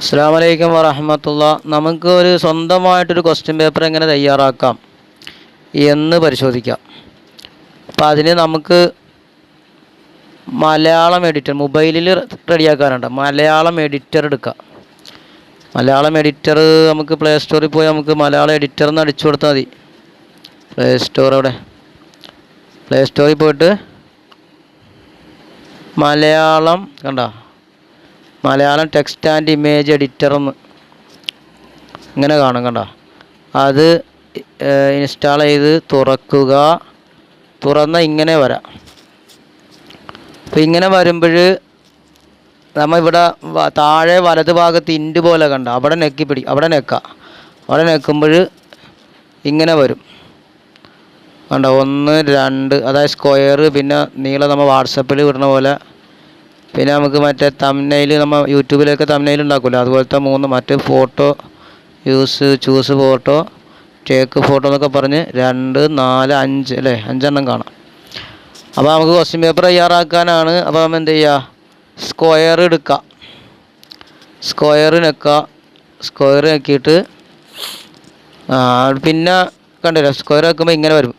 അസ്സാം വലൈക്കും വറഹമത്തുള്ള. നമുക്ക് ഒരു സ്വന്തമായിട്ടൊരു ക്വസ്റ്റ്യൻ പേപ്പർ എങ്ങനെ തയ്യാറാക്കാം എന്ന് പരിശോധിക്കാം. അപ്പം അതിന് നമുക്ക് മലയാളം എഡിറ്റർ മൊബൈലിൽ റെഡിയാക്കാനുണ്ട് മലയാളം എഡിറ്റർ എടുക്കാം. മലയാളം എഡിറ്റർ നമുക്ക് പ്ലേ സ്റ്റോറിൽ പോയി നമുക്ക് മലയാളം എഡിറ്റർ എന്ന് അടിച്ചു കൊടുത്താൽ മതി. പ്ലേ സ്റ്റോർ അവിടെ പ്ലേ സ്റ്റോറിൽ പോയിട്ട് മലയാളം കണ്ട? Malayalam text and image editor എന്ന് ഇങ്ങനെ കാണും കണ്ട? അത് ഇൻസ്റ്റാൾ ചെയ്ത് തുറക്കുക. തുറന്ന ഇങ്ങനെ വരാം. അപ്പോൾ ഇങ്ങനെ വരുമ്പോൾ നമ്മൾ ഇവിടെ താഴെ വലത് ഭാഗത്ത് ഇൻഡ് പോലെ കണ്ട? അവിടെ നെക്കി പിടി അവിടെ നെക്കാം. അവിടെ നെക്കുമ്പോൾ ഇങ്ങനെ വരും. കണ്ട? ഒന്ന് രണ്ട് അതായത് സ്ക്വയർ പിന്നെ നീളം നമ്മൾ വാട്സപ്പിൽ വിടുന്ന പോലെ പിന്നെ നമുക്ക് മറ്റേ തമ്നയിൽ നമ്മൾ യൂട്യൂബിലൊക്കെ തമ്നയിൽ ഉണ്ടാക്കുമല്ലോ അതുപോലത്തെ മൂന്ന് മറ്റ് photo use choose photo take photo എന്നൊക്കെ പറഞ്ഞ് രണ്ട് നാല് അഞ്ച് അല്ലേ? അഞ്ചെണ്ണം കാണാം. അപ്പോൾ നമുക്ക് ക്വസ്റ്റ്യൻ പേപ്പർ തയ്യാറാക്കാനാണ്. അപ്പോൾ നമ്മൾ എന്ത് ചെയ്യുക സ്ക്വയർ എടുക്കുക സ്ക്വയർ നെക്കുക സ്ക്വയർ നെക്കിയിട്ട് പിന്നെ കണ്ടില്ല? സ്ക്വയർ വെക്കുമ്പോൾ ഇങ്ങനെ വരും.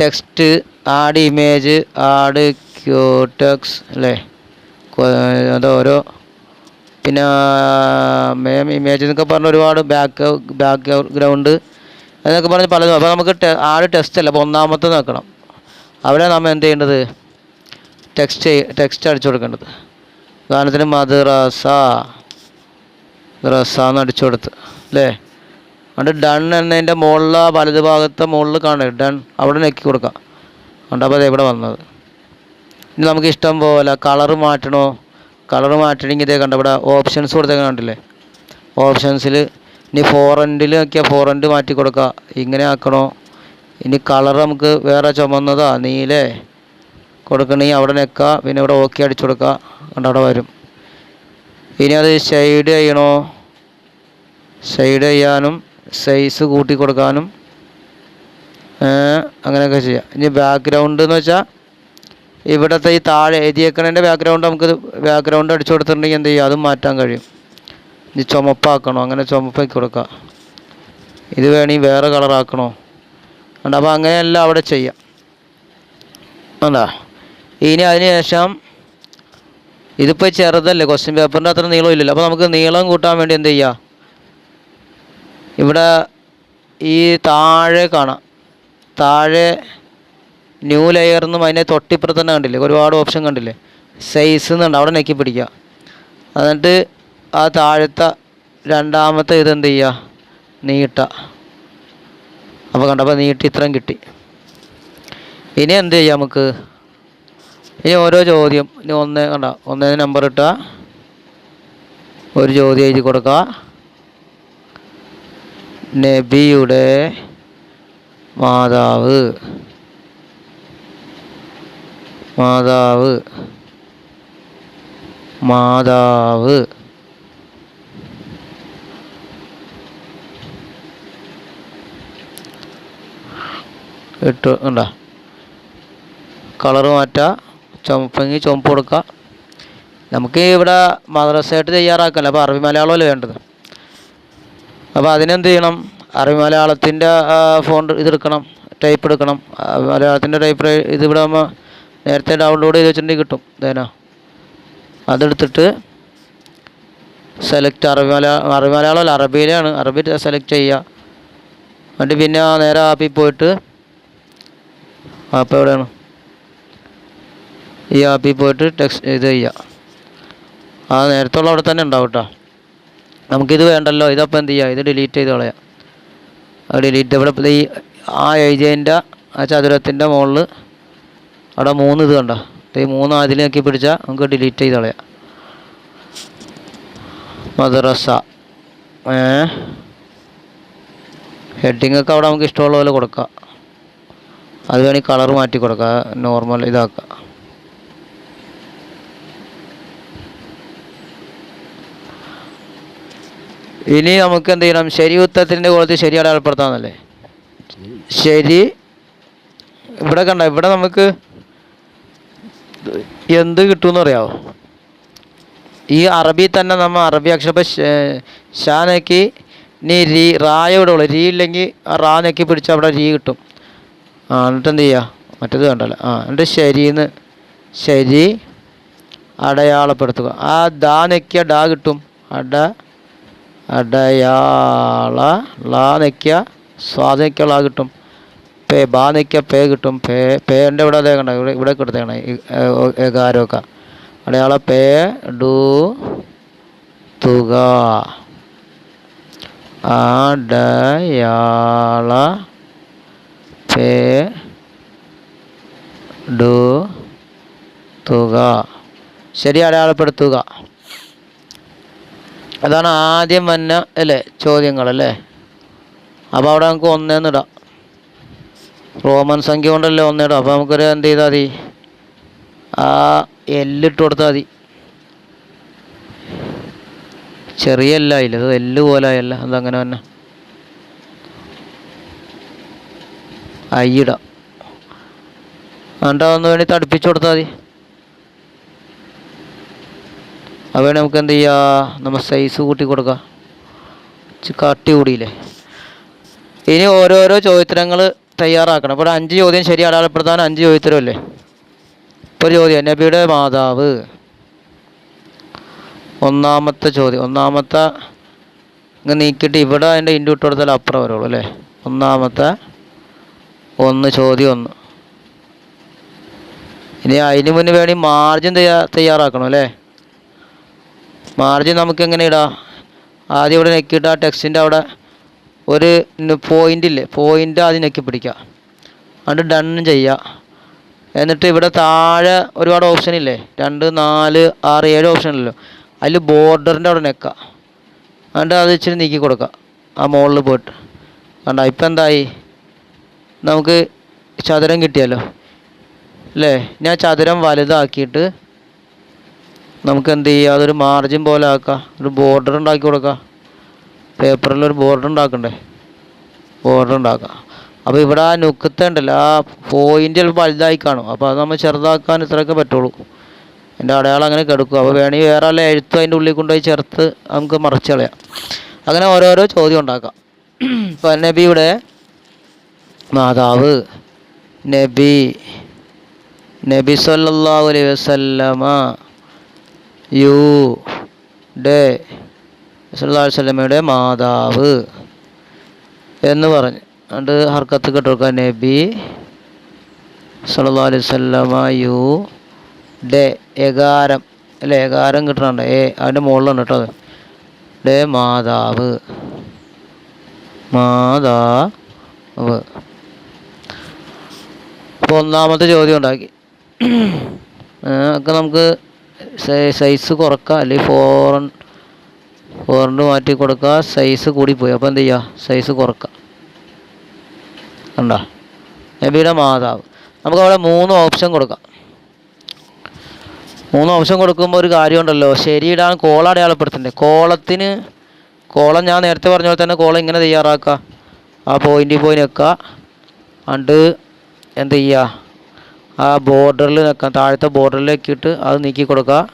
ടെക്സ്റ്റ് ആഡ് ഇമേജ് ആഡ് ക്യൂ ടെക്സ് അല്ലേ? കൊ- അത് ഓരോ പിന്നെ മേം ഇമേജ് എന്നൊക്കെ പറഞ്ഞ ഒരുപാട് ബാക്ക് ബാക്ക് ഗ്രൗണ്ട് എന്നൊക്കെ പറഞ്ഞ് പലതും. അപ്പോൾ നമുക്ക് ടെ- ആഡ് ടെക്സ്റ്റ് അല്ല അപ്പോൾ ഒന്നാമത്തെ നോക്കണം. അവിടെ നമ്മൾ എന്ത് ചെയ്യേണ്ടത്? ടെക്സ്റ്റ് ടെക്സ്റ്റ് അടിച്ചു കൊടുക്കേണ്ടത്. ഉദാഹരണത്തിന് മദ്രസ റസ എന്ന് അടിച്ചു കൊടുത്ത് അല്ലേ? അതുകൊണ്ട് ഡൺ എന്നതിന്റെ മുകളിൽ വലതുഭാഗത്തെ മുകളിൽ കാണുക ഡൺ അവിടെ നെക്കി കൊടുക്കാം. അതുകൊണ്ട് അപ്പോൾ അത് ഇവിടെ വന്നത്? ഇനി നമുക്ക് ഇഷ്ടം പോലെ കളർ മാറ്റണോ? കളർ മാറ്റണമെങ്കിൽ ഇതേ കണ്ട ഇവിടെ ഓപ്ഷൻസ് കൊടുത്തേക്കാൻ കണ്ടില്ലേ? ഓപ്ഷൻസിൽ ഇനി ഫോറന്റിൽ നോക്കിയാൽ ഫോറന്റ് മാറ്റി കൊടുക്കുക ഇങ്ങനെ ആക്കണോ? ഇനി കളർ നമുക്ക് വേറെ ചുമന്നതാ നീലേ. കൊടുക്കണമെങ്കിൽ അവിടെ നിൽക്കുക പിന്നെ ഇവിടെ ഓക്കെ അടിച്ചു കൊടുക്കുക കണ്ട അവിടെ വരും. ഇനി അത് ഷെയ്ഡ് ചെയ്യണോ? ഷെയ്ഡ് ചെയ്യാനും സൈസ് കൂട്ടി കൊടുക്കാനും അങ്ങനെയൊക്കെ ചെയ്യാം. ഇനി ബാക്ക്ഗ്രൗണ്ട് എന്ന് വെച്ചാൽ ഇവിടുത്തെ ഈ താഴെ എഴുതിയേക്കണതിന്റെ ബാക്ക്ഗ്രൗണ്ട് നമുക്ക് ബാക്ക്ഗ്രൗണ്ട് അടിച്ചു കൊടുത്തിട്ടുണ്ടെങ്കിൽ എന്ത് ചെയ്യും? അതും മാറ്റാൻ കഴിയും. ഇനി ചുമപ്പാക്കണോ. അങ്ങനെ ചുമപ്പാക്കി കൊടുക്കുക ഇത് വേണമെങ്കിൽ വേറെ കളറാക്കണോ ഉണ്ട് അപ്പോൾ അങ്ങനെയല്ല അവിടെ ചെയ്യാം. ഉണ്ടാ ഇനി അതിന് ശേഷം ഇതിപ്പോൾ ചെറുതല്ലേ? ക്വസ്റ്റ്യൻ പേപ്പറിന്റെ അത്ര നീളം ഇല്ലല്ലോ. അപ്പോൾ നമുക്ക് നീളം കൂട്ടാൻ വേണ്ടി എന്ത് ചെയ്യുക ഇവിടെ ഈ താഴെ കാണാം. താഴെ ന്യൂ ലെയർ എന്നും അതിനെ തൊട്ടിപ്പുറത്ത് തന്നെ കണ്ടില്ലേ? ഒരുപാട് ഓപ്ഷൻ കണ്ടില്ലേ? സൈസ് എന്നുണ്ട് അവിടെ നെക്കി പിടിക്കുക. എന്നിട്ട് ആ താഴത്തെ രണ്ടാമത്തെ ഇത് എന്ത് ചെയ്യുക? നീട്ട അപ്പോൾ കണ്ടപ്പോൾ നീട്ടി ഇത്രയും കിട്ടി. ഇനി എന്ത് ചെയ്യാം നമുക്ക്? ഇനി ഓരോ ചോദ്യം ഇനി ഒന്ന് കണ്ട ഒന്നേ നമ്പർ ഇട്ട ഒരു ചോദ്യം എഴുതി കൊടുക്കുക. നബിയുടെ മാതാവ്. മാതാവ്. മാതാവ്. ഇട്ട് ഉണ്ടോ കളറ് മാറ്റുക ചുമപ്പെങ്കിൽ ചുമപ്പ് കൊടുക്കുക നമുക്ക് ഇവിടെ മദ്രസയായിട്ട് തയ്യാറാക്കല്ല? അപ്പോൾ അറബി മലയാളമല്ലേ വേണ്ടത്? അപ്പോൾ അതിനെന്ത് ചെയ്യണം? അറബി മലയാളത്തിന്റെ ഫോണ്ട് ഇതെടുക്കണം ടൈപ്പ് എടുക്കണം. മലയാളത്തിന്റെ ടൈപ്പ് ഇത് ഇവിടെ നമ്മൾ നേരത്തെ ഡൗൺലോഡ് ചെയ്ത് വെച്ചിട്ടുണ്ടെങ്കിൽ കിട്ടും. ഇതേനാ അതെടുത്തിട്ട് സെലക്ട് അറബി മലയാളം അറബി മലയാളം അല്ല അറബിയിലാണ്. അറബി സെലക്ട് ചെയ്യുക. എന്നിട്ട് പിന്നെ നേരെ ആപ്പിൽ പോയിട്ട് ആപ്പ് എവിടെയാണ്? ഈ ആപ്പിൽ പോയിട്ട് ടെക്സ്റ്റ് ഇത് ചെയ്യുക. ആ നേരത്തെ ഉള്ള അവിടെ തന്നെ ഉണ്ടാവും കേട്ടോ. നമുക്കിത് വേണ്ടല്ലോ. ഇതപ്പോൾ എന്ത് ചെയ്യുക? ഇത് ഡിലീറ്റ് ചെയ്ത് കളയാം. ഡിലീറ്റ് ഇവിടെ ഈ ആ എഴുതിയതിന്റെ ആ ചതുരത്തിന്റെ മുകളിൽ അവിടെ മൂന്ന് ഇത് കണ്ടോ? ഈ മൂന്ന് അതിൽ നോക്കി പിടിച്ചാൽ നമുക്ക് ഡിലീറ്റ് ചെയ്ത് കളയാം. മദ്രസ. ഏ? ഹെഡിങ് ഒക്കെ അവിടെ നമുക്ക് ഇഷ്ടമുള്ള പോലെ കൊടുക്കാം. അത് വേണമെങ്കിൽ കളർ മാറ്റി കൊടുക്കാം. നോർമൽ ഇതാക്കാം. ഇനി നമുക്ക് എന്ത് ചെയ്യണം? ശരി ഉത്തരത്തിന്റെ കോളത്തിൽ ശരി അടയാളപ്പെടുത്താമെന്നല്ലേ? ശരി. ഇവിടെ കണ്ട? ഇവിടെ നമുക്ക് എന്ത് കിട്ടുമെന്ന് അറിയാമോ ഈ അറബി തന്നെ നമ്മൾ അറബി അക്ഷരം ഷാനക്കി നീ രീ റായ ഇവിടെ ഉള്ളു രീ ഇല്ലെങ്കിൽ ആ റാ നെക്കി പിടിച്ചാൽ അവിടെ രീ കിട്ടും. ആ എന്നിട്ട് എന്ത് ചെയ്യുക മറ്റേത് കണ്ടല്ലോ ആ എന്നിട്ട് ശരിന്ന് ശരി അടയാളപ്പെടുത്തുക. ആ ദാ നെക്കിയ ഡാ കിട്ടും. അട അടയാള ലാ നെക്കിയ സ്വാദ നെക്കിയ ലാ കിട്ടും. പേ ബാ നെക്കിയ പേ കിട്ടും. പേ പേന്റെ ഇവിടെ അതേ ഇവിടെ ഇവിടെ കിടത്തേക്കണേ ഏകാരമൊക്കെ അടയാള പേ ഡു തുക. അടയാള പേ ഡു തുക. ശരി അടയാളപ്പെടുത്തുക. അതാണ് ആദ്യം വന്ന അല്ലേ ചോദ്യങ്ങൾ അല്ലേ അപ്പോൾ അവിടെ നമുക്ക് ഒന്നേന്നിടാം റോമൻ സംഖ്യ കൊണ്ടല്ലേ ഒന്നിടും അപ്പോൾ നമുക്കൊരു എന്ത് ചെയ്താൽ മതി? ആ എല്ലിട്ട് കൊടുത്താൽ മതി. ചെറിയ എല്ലായില്ല അത് എല്ല് പോലെ അല്ല അതങ്ങനെ തന്നെ. അയ്യിടാം എന്നിട്ട് ഒന്ന് വേണ്ടി തടിപ്പിച്ചു കൊടുത്താൽ മതി. അത് വേണേൽ നമുക്ക് എന്ത് ചെയ്യാ? നമ്മൾ സൈസ് കൂട്ടി കൊടുക്കാം. കട്ടി കൂടിയില്ലേ? ഇനി ഓരോരോ ചോദ്യത്തരങ്ങൾ തയ്യാറാക്കണം. ഇപ്പോൾ അഞ്ച് ചോദ്യം ശരി അടയാളപ്പെടുത്താൻ അഞ്ച് ചോദ്യത്തരമല്ലേ? ഇപ്പോൾ ഒരു ചോദ്യം നബിയുടെ മാതാവ്. ഒന്നാമത്തെ ചോദ്യം ഒന്നാമത്തെ ഇങ്ങ് നീക്കിയിട്ട് ഇവിടെ അതിന്റെ ഇൻഡു ഇട്ട് കൊടുത്താൽ അപ്പുറം വരുള്ളൂ അല്ലേ? ഒന്നാമത്തെ ഒന്ന് ചോദ്യം ഒന്ന്. ഇനി അതിന് മുന്നേ വേണി മാർജിൻ തയ്യാ തയ്യാറാക്കണം അല്ലേ? മാർജിൻ നമുക്ക് എങ്ങനെ ഇടാം? ആദ്യം ഇവിടെ നെക്കിയിട്ട് ആ ടെക്സ്റ്റിന്റെ അവിടെ ഒരു പോയിന്റ് ഇല്ലേ? പോയിന്റ് ആദ്യം ഞെക്കി പിടിക്കുക. എന്നിട്ട് ഡൺ ചെയ്യുക. എന്നിട്ട് ഇവിടെ താഴെ ഒരുപാട് ഓപ്ഷൻ ഇല്ലേ? രണ്ട് നാല് ആറ് ഏഴ് ഓപ്ഷൻ ഉണ്ടല്ലോ അതിൽ ബോർഡറിന്റെ അവിടെ നിൽക്കുക എന്നിട്ട് അത് ഇച്ചിരി നീക്കി കൊടുക്കുക. ആ മുകളിൽ പോയിട്ട്. കണ്ട? ഇപ്പം എന്തായി? നമുക്ക് ചതുരം കിട്ടിയല്ലോ. അല്ലേ? ഞാൻ ചതുരം വലുതാക്കിയിട്ട് നമുക്ക് എന്ത് ചെയ്യുക? അതൊരു മാർജിൻ പോലെ ആക്കുക. ഒരു ബോർഡർ ഉണ്ടാക്കി കൊടുക്കുക. പേപ്പറിൽ ഒരു ബോർഡർ ഉണ്ടാക്കണ്ടേ? ബോർഡർ ഉണ്ടാക്കുക അപ്പോൾ ഇവിടെ ആ നുക്കത്തുണ്ടല്ലോ ആ പോയിന്റ് ചിലപ്പോൾ വലുതായി കാണും. അപ്പോൾ അത് നമ്മൾ ചെറുതാക്കാൻ ഇത്രയൊക്കെ പറ്റുള്ളൂ. എന്റെ അടയാളം അങ്ങനെ കിടക്കും. അപ്പോൾ വേണമെങ്കിൽ വേറെ വല്ല എഴുത്തും അതിന്റെ ഉള്ളിൽ കൊണ്ടുപോയി ചേർത്ത് നമുക്ക് മറച്ച് കളയാം. അങ്ങനെ ഓരോരോ ചോദ്യം ഉണ്ടാക്കാം. ഇപ്പോൾ നബിയുടെ മാതാവ് നബി നബി സല്ലാ അലൈ വസല്ലമ യു ഡേ സല്ലല്ലാഹു അലൈഹി വസല്ലമയുടെ മാതാവ് എന്ന് പറഞ്ഞു. അണ്ട് ഹർക്കത്ത് കെട്ടോക്ക നബി സല്ലാ അലൈഹി സ്വല്ലമ യു ഡേ ഏകാരം. അല്ലേ ഏകാരം കിട്ടണുണ്ട്. ഏ അതിന്റെ മുകളിലാണ് കേട്ടോ ഡേ മാതാവ്. മാതാവ്. അപ്പോൾ ഒന്നാമത്തെ ചോദ്യം ഉണ്ടാക്കി. ഒക്കെ നമുക്ക് സൈസ് കുറക്കാം. അല്ലെങ്കിൽ ഫോറൻ ഫോറിന് മാറ്റി കൊടുക്കുക സൈസ് കൂടിപ്പോയി. അപ്പോൾ എന്ത് ചെയ്യുക സൈസ് കുറക്കുക കണ്ടോ? നബിയുടെ മാതാവ്. നമുക്ക് അവിടെ മൂന്ന് ഓപ്ഷൻ കൊടുക്കാം. മൂന്ന് ഓപ്ഷൻ കൊടുക്കുമ്പോൾ ഒരു കാര്യമുണ്ടല്ലോ. ശരിയിടാൻ കോള അടയാളപ്പെടുത്തണ്ടേ? കോളത്തിന് കോളം ഞാൻ നേരത്തെ പറഞ്ഞ പോലെ തന്നെ കോളം ഇങ്ങനെ തയ്യാറാക്കുക ആ പോയിന്റിൽ പോയി നിൽക്കുക അണ്ട് എന്ത് ചെയ്യുക ആ ബോർഡറിൽ നിൽക്കാം താഴത്തെ ബോർഡറിലേക്കിട്ട് അത് നീക്കി കൊടുക്കുക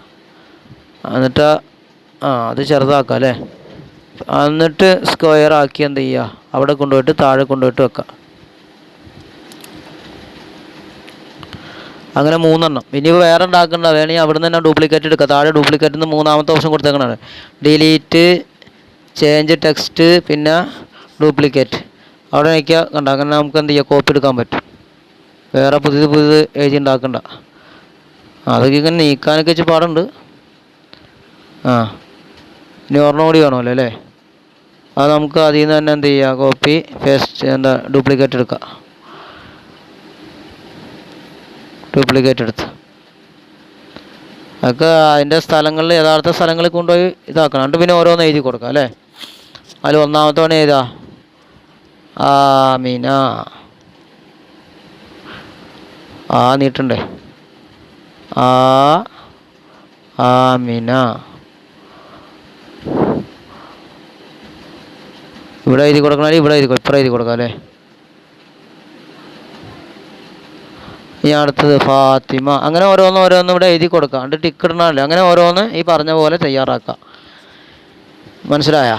എന്നിട്ട് ആ അത് ചെറുതാക്കുക അല്ലേ? എന്നിട്ട് സ്ക്വയർ ആക്കി എന്ത് ചെയ്യുക അവിടെ കൊണ്ടുപോയിട്ട് താഴെ കൊണ്ടുപോയിട്ട് വെക്കാം. അങ്ങനെ മൂന്നെണ്ണം. ഇനി വേറെ ഉണ്ടാക്കേണ്ട വേണമെങ്കിൽ അവിടെ നിന്ന് തന്നെ ഡ്യൂപ്ലിക്കേറ്റ് എടുക്കുക താഴെ ഡ്യൂപ്ലിക്കേറ്റ് നിന്ന് മൂന്നാമത്തെ ഓപ്ഷൻ കൊടുത്തേക്കണാണ് ഡിലീറ്റ് ചേഞ്ച് ടെക്സ്റ്റ് പിന്നെ ഡ്യൂപ്ലിക്കേറ്റ് അവിടെ നിൽക്കുക കണ്ട? അങ്ങനെ നമുക്ക് എന്ത് ചെയ്യുക കോപ്പി എടുക്കാൻ പറ്റും. വേറെ പുതിയത് പുതിയത് എഴുതി ഉണ്ടാക്കണ്ട. അതൊക്കെ ഇങ്ങനെ നീക്കാനൊക്കെ വെച്ച് പാടുണ്ട്. ആ. ഇനി കൂടി വേണമല്ലോ അല്ലേ? അത് നമുക്ക് അതിൽ നിന്ന് തന്നെ എന്ത് ചെയ്യുക കോപ്പി പേസ്റ്റ് എന്താ ഡ്യൂപ്ലിക്കേറ്റ് എടുക്കുക ഡ്യൂപ്ലിക്കേറ്റ് എടുത്ത്. അതൊക്കെ അതിന്റെ സ്ഥലങ്ങളിൽ യഥാർത്ഥ സ്ഥലങ്ങളിൽ കൊണ്ടുപോയി ഇതാക്കണം. എന്നിട്ട് പിന്നെ ഓരോന്ന് എഴുതി കൊടുക്കാം അല്ലേ? അതിൽ ഒന്നാമത്തെ പണി ഏതാ? ആമീന ആ. നീട്ടണ്ടേ? ആ. ആമിന ഇവിടെ എഴുതി കൊടുക്കണം? ഇവിടെ എഴുതി ഇപ്പുറം എഴുതി കൊടുക്കാം അല്ലേ? ഇനി അടുത്തത് ഫാത്തിമ. അങ്ങനെ ഓരോന്ന് ഓരോന്ന് ഇവിടെ എഴുതി കൊടുക്കാം. എന്നിട്ട് ടിക്ക് ഇടണമല്ലോ. അങ്ങനെ ഓരോന്ന് ഈ പറഞ്ഞ പോലെ തയ്യാറാക്കാം. മനസ്സിലായ?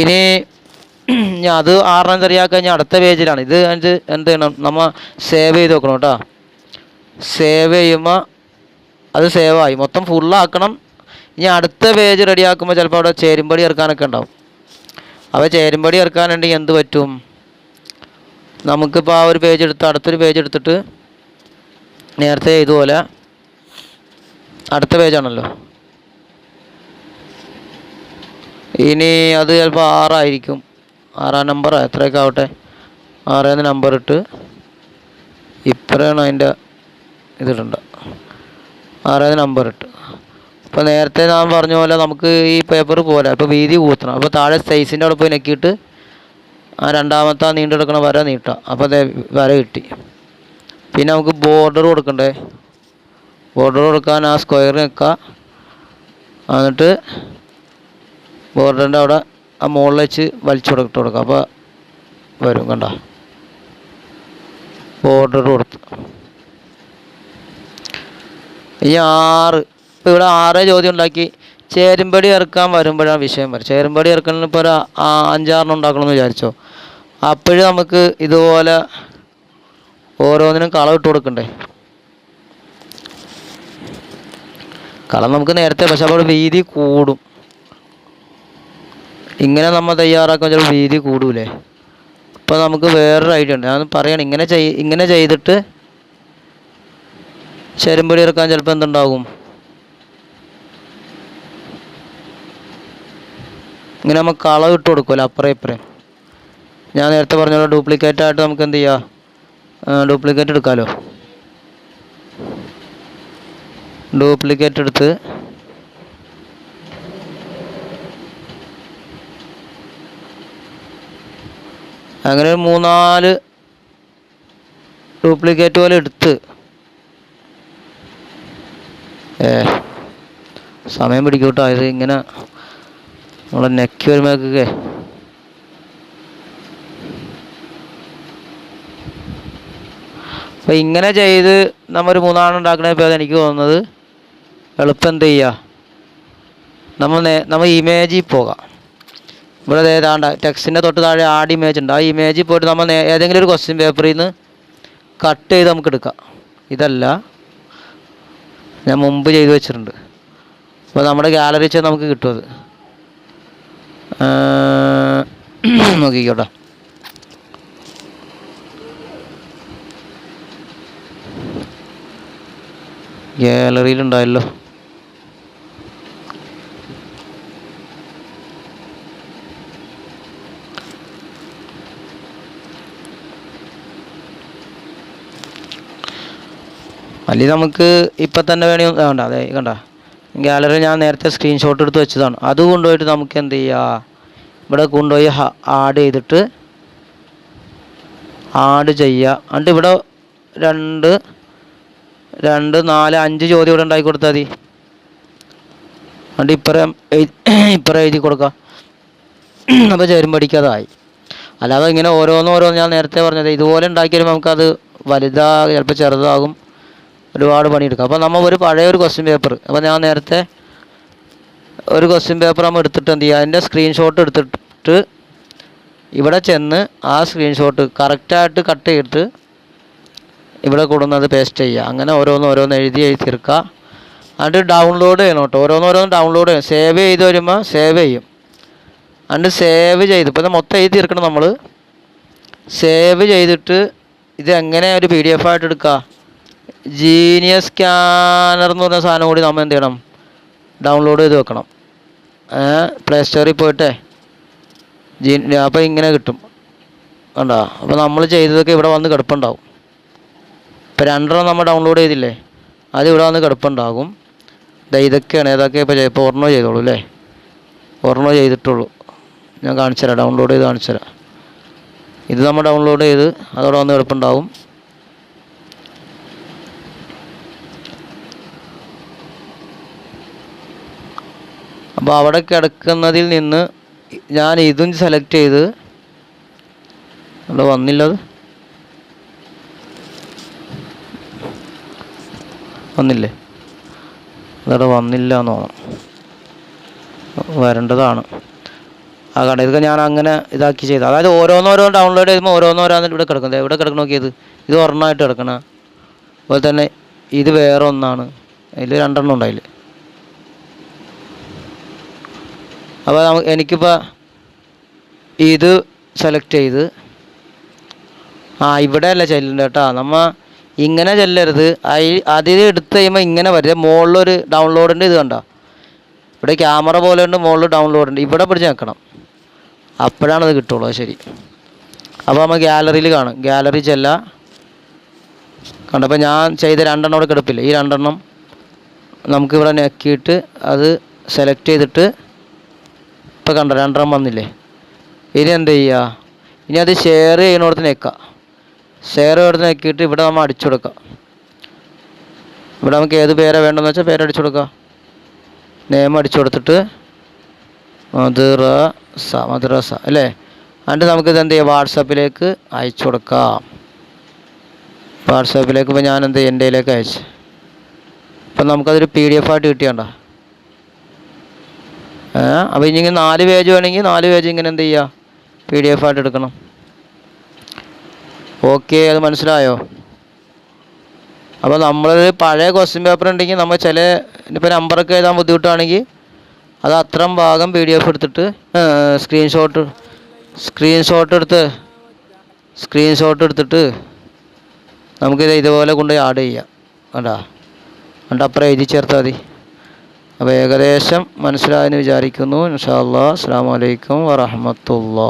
ഇനി അത് ആറെണ്ണം ശരിയാക്കി കഴിഞ്ഞാൽ അടുത്ത പേജിലാണ്. ഇത് അഞ്ച് എന്ത് ചെയ്യണം? നമ്മൾ സേവ് ചെയ്ത് വെക്കണം കേട്ടോ. സേവ് ചെയ്യുമ്പോൾ അത് സേവായി മൊത്തം ഫുള്ളാക്കണം ഇനി അടുത്ത പേജ് റെഡിയാക്കുമ്പോൾ ചിലപ്പോൾ അവിടെ ചേരുമ്പടി ഇറക്കാനൊക്കെ ഉണ്ടാവും. അപ്പോൾ ചേരുമ്പടി ഇറക്കാനുണ്ടെങ്കിൽ എന്ത് പറ്റും? നമുക്കിപ്പോൾ ആ ഒരു പേജ് എടുത്ത് അടുത്തൊരു പേജ് എടുത്തിട്ട് നേരത്തെ ഇതുപോലെ അടുത്ത പേജാണല്ലോ ഇനി അത് ചിലപ്പോൾ ആറായിരിക്കും ആറാം നമ്പർ എത്രയൊക്കെ ആവട്ടെ? ആറേന്ന് നമ്പർ ഇട്ട് ഇപ്പോഴാണ് അതിന്റെ ഇതിടണ്ട. ആറേന്ന് നമ്പർ ഇട്ട്. അപ്പോൾ നേരത്തെ ഞാൻ പറഞ്ഞ പോലെ നമുക്ക് ഈ പേപ്പർ പോരാ അപ്പോൾ വീതി കൂത്തണം അപ്പോൾ താഴെ സൈസിന്റെ അവിടെ പോയി നെക്കിയിട്ട് ആ രണ്ടാമത്തെ ആ നീണ്ടെടുക്കണ വര നീട്ടാം. അപ്പോൾ അതേ വര കിട്ടി. പിന്നെ നമുക്ക് ബോർഡർ കൊടുക്കണ്ടേ? ബോർഡർ കൊടുക്കാൻ ആ സ്ക്വയർ നിൽക്കുക എന്നിട്ട് ബോർഡറിന്റെ അവിടെ ആ മുകളിൽ വെച്ച് വലിച്ചു കൊടുത്ത് കൊടുക്കുക അപ്പോൾ വരും കണ്ട. ബോർഡർ കൊടുത്ത്. ഈ ആറ് ഇപ്പോൾ ഇവിടെ ആറ് ചോദ്യം ഉണ്ടാക്കി. ചേരുമ്പടി ഇറക്കാൻ വരുമ്പോഴാണ് വിഷയം വരും ചേരുമ്പടി ഇറക്കലിന് ഇപ്പോൾ ഒരു അഞ്ചാറെണ്ണം ഉണ്ടാക്കണമെന്ന് വിചാരിച്ചോ. അപ്പോഴും നമുക്ക് ഇതുപോലെ ഓരോന്നിനും കളവിട്ട് കൊടുക്കണ്ടേ? കളം നമുക്ക് നേരത്തെ പക്ഷെ അപ്പോൾ വീതി കൂടും. ഇങ്ങനെ നമ്മൾ തയ്യാറാക്കുമ്പോൾ ചിലപ്പോൾ വീതി കൂടൂലേ? അപ്പോൾ നമുക്ക് വേറൊരു ഐഡിയ ഉണ്ട്. ഞാൻ പറയണം ഇങ്ങനെ ചെയ് ഇങ്ങനെ ചെയ്തിട്ട് ചെരുമ്പടി ഇറക്കാൻ ചിലപ്പോൾ എന്തുണ്ടാകും? ഇങ്ങനെ നമുക്ക് കളവ് ഇട്ട് കൊടുക്കുമല്ലോ അപ്പുറം ഇപ്പുറം. ഞാൻ നേരത്തെ പറഞ്ഞ പോലെ ഡ്യൂപ്ലിക്കേറ്റ് ആയിട്ട് നമുക്ക് എന്ത് ചെയ്യാം? ഡ്യൂപ്ലിക്കേറ്റ് എടുക്കാമല്ലോ ഡ്യൂപ്ലിക്കേറ്റ് എടുത്ത് അങ്ങനെ ഒരു മൂന്നാൽ ഡ്യൂപ്ലിക്കേറ്റ് പോലെ എടുത്ത്. ഏ സമയം പിടിക്കൂട്ടോ. കേട്ടോ ഇത് ഇങ്ങനെ നമ്മളെ നെക്കി വരുമ്പോഴേക്കൊക്കെ അപ്പോൾ ഇങ്ങനെ ചെയ്ത് നമ്മൾ ഒരു മൂന്നാണെണ്ണം ഉണ്ടാക്കണ ഇപ്പോൾ എനിക്ക് തോന്നുന്നത് എളുപ്പം എന്ത് ചെയ്യുക നമ്മൾ നമ്മൾ ഇമേജിൽ പോകാം. ഇവിടെ ഏതാണ്ട് ടെക്സ്റ്റിന്റെ തൊട്ട് താഴെ ആഡ് ഇമേജ് ഉണ്ട്. ആ ഇമേജിൽ പോയിട്ട് നമ്മൾ ഏതെങ്കിലും ഒരു ക്വസ്റ്റ്യൻ പേപ്പറിൽ നിന്ന് കട്ട് ചെയ്ത് നമുക്ക് എടുക്കാം. ഇതല്ല ഞാൻ മുമ്പ് ചെയ്തു വെച്ചിട്ടുണ്ട്. അപ്പോൾ നമ്മുടെ ഗാലറി വെച്ചാൽ നമുക്ക് കിട്ടും അത് നോക്കിക്കോട്ടെ. ഗ്യാലറിയിലുണ്ടായല്ലോ അല്ലെങ്കിൽ നമുക്ക് ഇപ്പം തന്നെ വേണമെങ്കിൽ വേണ്ട അതെ കണ്ട. ഗാലറി ഞാൻ നേരത്തെ സ്ക്രീൻഷോട്ട് എടുത്ത് വെച്ചതാണ്. അത് കൊണ്ടുപോയിട്ട് നമുക്ക് എന്ത് ചെയ്യുക ഇവിടെ കൊണ്ടുപോയി ആഡ് ചെയ്തിട്ട് ആഡ് ചെയ്യുക എന്നിട്ട് ഇവിടെ രണ്ട് രണ്ട് നാല് അഞ്ച് ചോദ്യം ഇവിടെ ഉണ്ടാക്കി കൊടുത്താൽ മതി. എന്നിട്ട് ഇപ്പറം ഇപ്പറം എഴുതി കൊടുക്കുക അപ്പോൾ ചേരും പഠിക്കാതായി അല്ലാതെ ഇങ്ങനെ ഓരോന്ന് ഓരോന്ന് ഞാൻ നേരത്തെ പറഞ്ഞത്. ഇതുപോലെ ഉണ്ടാക്കിയാലും നമുക്കത് വലുതാകും ചിലപ്പോൾ ചെറുതാകും. ഒരുപാട് പണിയെടുക്കും. അപ്പോൾ നമ്മൾ ഒരു പഴയ ഒരു ക്വസ്റ്റ്യൻ പേപ്പർ അപ്പോൾ ഞാൻ നേരത്തെ ഒരു ക്വസ്റ്റ്യൻ പേപ്പർ നമ്മൾ എടുത്തിട്ട് എന്ത് ചെയ്യുക അതിന്റെ സ്ക്രീൻഷോട്ട് എടുത്തിട്ട് ഇവിടെ ചെന്ന് ആ സ്ക്രീൻഷോട്ട് കറക്റ്റായിട്ട് കട്ട് ചെയ്തിട്ട് ഇവിടെ കൊടുന്നത് പേസ്റ്റ് ചെയ്യുക. അങ്ങനെ ഓരോന്ന് ഓരോന്ന് എഴുതി എഴുതി തീർക്കുക. എന്നിട്ട് ഡൗൺലോഡ് ചെയ്യണം കേട്ടോ. ഓരോന്നോരോന്ന് ഓരോന്ന് ഡൗൺലോഡ് ചെയ്യും സേവ് ചെയ്ത് വരുമ്പോൾ സേവ് ചെയ്യും. എന്നിട്ട് സേവ് ചെയ്ത് ഇപ്പോൾ മൊത്തം എഴുതി തീർക്കണം നമ്മൾ സേവ് ചെയ്തിട്ട് ഇത് എങ്ങനെ ഒരു പി ഡി എഫ് ആയിട്ട് എടുക്കുക? ജീനിയസ് സ്കാനർ എന്ന് പറഞ്ഞ സാധനം കൂടി നമ്മൾ എന്ത് ചെയ്യണം? ഡൗൺലോഡ് ചെയ്ത് വെക്കണം. പ്ലേ സ്റ്റോറിൽ പോയിട്ടേ. ജീ അപ്പോൾ ഇങ്ങനെ കിട്ടും. കണ്ടോ? അപ്പോൾ നമ്മൾ ചെയ്തതൊക്കെ ഇവിടെ വന്ന് കിടപ്പുണ്ടാവും. ഇപ്പോൾ രണ്ടെണ്ണം നമ്മൾ ഡൗൺലോഡ് ചെയ്തില്ലേ? അത് ഇവിടെ വന്ന് കിടപ്പുണ്ടാകും. ദാ ഇതൊക്കെയാണ്. ഏതൊക്കെ ഇപ്പോൾ ഇപ്പോൾ ഒരെണ്ണം ചെയ്തോളൂ അല്ലേ? ഒരെണ്ണം ചെയ്തിട്ടുള്ളൂ. ഞാൻ കാണിച്ചു തരാം ഡൗൺലോഡ് ചെയ്ത് കാണിച്ചു തരാം ഇത് നമ്മൾ ഡൗൺലോഡ് ചെയ്ത് അതവിടെ വന്ന് കിടപ്പുണ്ടാവും. അപ്പോൾ അവിടെ കിടക്കുന്നതിൽ നിന്ന് ഞാൻ ഇതും സെലക്ട് ചെയ്ത് അവിടെ വന്നില്ലത് വന്നില്ലേ? അതവിടെ വന്നില്ല എന്ന് തോന്നുന്നു. വരേണ്ടതാണ്. ആ കണ്ട ഇതൊക്കെ ഞാൻ അങ്ങനെ ഇതാക്കി ചെയ്ത്. അതായത് ഓരോന്നോരോ ഡൗൺലോഡ് ചെയ്യുമ്പോൾ ഓരോന്നോരോന്ന് ഇവിടെ കിടക്കുന്നത് എവിടെ കിടക്കണ നോക്കിയത് ഇത്. ഒരെണ്ണമായിട്ട് കിടക്കണ. അതുപോലെ തന്നെ ഇത് വേറെ ഒന്നാണ് അതിൽ രണ്ടെണ്ണം ഉണ്ടായില്ല അപ്പോൾ നമുക്ക് എനിക്കിപ്പോൾ ഇത് സെലക്ട് ചെയ്ത് ആ ഇവിടെ അല്ല ചെല്ലുന്നത് കേട്ടോ. നമ്മൾ ഇങ്ങനെ ചെല്ലരുത്. അതിൽ എടുത്ത് കഴിയുമ്പോൾ ഇങ്ങനെ വരും. മുകളിലൊരു ഡൗൺലോഡിന്റെ ഇത് കണ്ടോ? ഇവിടെ ക്യാമറ പോലെ ഉണ്ട് മുകളിൽ ഡൗൺലോഡ് ഉണ്ട്. ഇവിടെ പിടിച്ച് നിൽക്കണം അപ്പോഴാണ് അത് കിട്ടുള്ളൂ ശരി. അപ്പോൾ നമ്മൾ ഗാലറിയിൽ കാണും. ഗാലറി ചെല്ല. കണ്ടപ്പോൾ ഞാൻ ചെയ്ത രണ്ടെണ്ണം ഇവിടെ കിടപ്പില്ല? ഈ രണ്ടെണ്ണം നമുക്കിവിടെ നെക്കിയിട്ട് അത് സെലക്ട് ചെയ്തിട്ട് ഇപ്പോൾ കണ്ട രണ്ടെണ്ണം വന്നില്ലേ? ഇനി എന്ത് ചെയ്യുക ഇനി അത് ഷെയർ ചെയ്യുന്നിടത്ത് നിൽക്കുക ഷെയർ ചെയ്യുന്നിടത്ത് നിൽക്കിയിട്ട് ഇവിടെ നമ്മൾ അടിച്ചു കൊടുക്കുക ഇവിടെ നമുക്ക് ഏത് പേരാണ് വേണ്ടതെന്ന് വെച്ചാൽ പേര് അടിച്ചു കൊടുക്കുക നെയിം അടിച്ചു കൊടുത്തിട്ട് മദ്രസ മദ്രസ അല്ലേ? എന്നിട്ട് നമുക്കിത് എന്ത് ചെയ്യാം? വാട്സപ്പിലേക്ക് അയച്ചു കൊടുക്കാം. വാട്സാപ്പിലേക്ക് ഇപ്പോൾ ഞാൻ എന്ത് എന്റെയിലേക്ക് അയച്ചു. അപ്പം നമുക്കതൊരു പി ഡി എഫ് ആയിട്ട് കിട്ടിയണ്ട അപ്പോൾ ഇനി നാല് പേജ് വേണമെങ്കിൽ നാല് പേജ് ഇങ്ങനെ എന്ത് ചെയ്യുക പി ഡി എഫ് ആയിട്ട് എടുക്കണം. ഓക്കെ അത് മനസ്സിലായോ? അപ്പോൾ നമ്മളൊരു പഴയ ക്വസ്റ്റ്യൻ പേപ്പർ ഉണ്ടെങ്കിൽ നമ്മൾ ചില ഇപ്പോൾ നമ്പറൊക്കെ എഴുതാൻ ബുദ്ധിമുട്ടാണെങ്കിൽ അത് അത്രയും ഭാഗം പി ഡി എഫ് എടുത്തിട്ട് സ്ക്രീൻഷോട്ട് സ്ക്രീൻഷോട്ട് എടുത്ത് സ്ക്രീൻഷോട്ട് എടുത്തിട്ട് നമുക്കിത് ഇതുപോലെ കൊണ്ട് ആഡ് ചെയ്യാം. കണ്ടാ? കണ്ട അപ്പുറം എഴുതി ചേർത്താൽ മതി. അപ്പോൾ ഏകദേശം മനസ്സിലായെന്ന് വിചാരിക്കുന്നു. ഇൻഷാ അല്ലാ അസ്സാം വലൈക്കും വറഹമത്തുള്ള